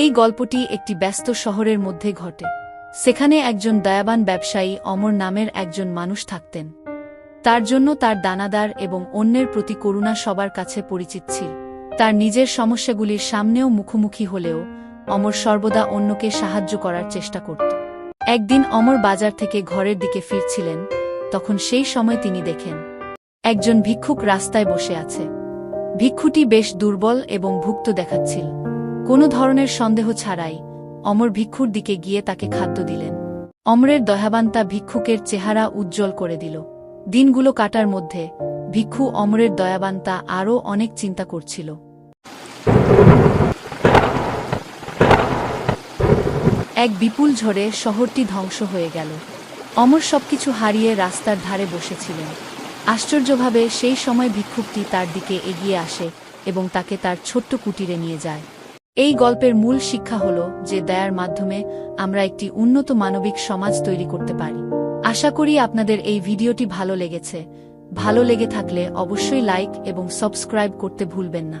এই গল্পটি একটি ব্যস্ত শহরের মধ্যে ঘটে। সেখানে একজন দয়াবান ব্যবসায়ী অমর নামের একজন মানুষ থাকতেন। তার জন্য তার দানাদার এবং অন্যের প্রতি করুণা সবার কাছে পরিচিত ছিল। তার নিজের সমস্যাগুলির সামনেও মুখোমুখি হলেও অমর সর্বদা অন্যকে সাহায্য করার চেষ্টা করত। একদিন অমর বাজার থেকে ঘরের দিকে ফিরছিলেন, তখন সেই সময় তিনি দেখেন, একজন ভিক্ষুক রাস্তায় বসে আছে। ভিক্ষুটি বেশ দুর্বল এবং ভুক্ত দেখাচ্ছিল। কোনো ধরনের সন্দেহ ছাড়াই অমর ভিক্ষুর দিকে গিয়ে তাকে খাদ্য দিলেন। অমরের দয়াবান্তা ভিক্ষুকের চেহারা উজ্জ্বল করে দিল। দিনগুলো কাটার মধ্যে ভিক্ষু অমরের দয়াবান্তা আরও অনেক চিন্তা করছিল। এক বিপুল ঝড়ে শহরটি ধ্বংস হয়ে গেল। অমর সবকিছু হারিয়ে রাস্তার ধারে বসেছিলেন। আশ্চর্যভাবে সেই সময় ভিক্ষুকটি তার দিকে এগিয়ে আসে এবং তাকে তার ছোট্ট কুটিরে নিয়ে যায়। এই গল্পের মূল শিক্ষা হল যে দয়ার মাধ্যমে আমরা একটি উন্নত মানবিক সমাজ তৈরি করতে পারি। আশা করি আপনাদের এই ভিডিওটি ভালো লেগেছে। ভালো লেগে থাকলে অবশ্যই লাইক এবং সাবস্ক্রাইব করতে ভুলবেন না।